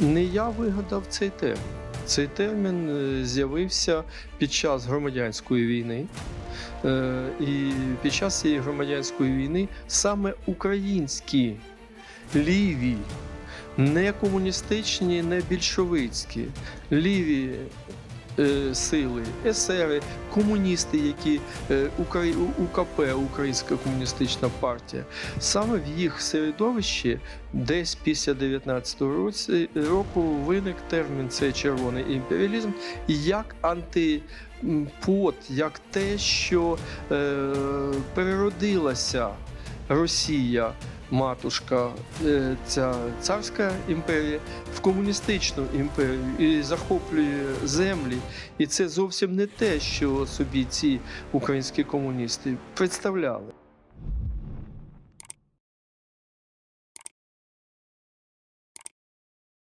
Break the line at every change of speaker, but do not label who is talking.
Не я вигадав цей термін. Цей термін е, з'явився під час громадянської війни. Е, І під час цієї громадянської війни саме українські ліві, не комуністичні, не більшовицькі, ліві сили, есери, комуністи, які е, УКП, Українська комуністична партія, саме в їх середовищі, десь після 19-го році- року виник термін це червоний імперіалізм як антипод, як те, що е, переродилася Росія. Матушка, е, ця царська імперія в комуністичну імперію і захоплює землі. І це зовсім не те, що собі ці українські комуністи представляли.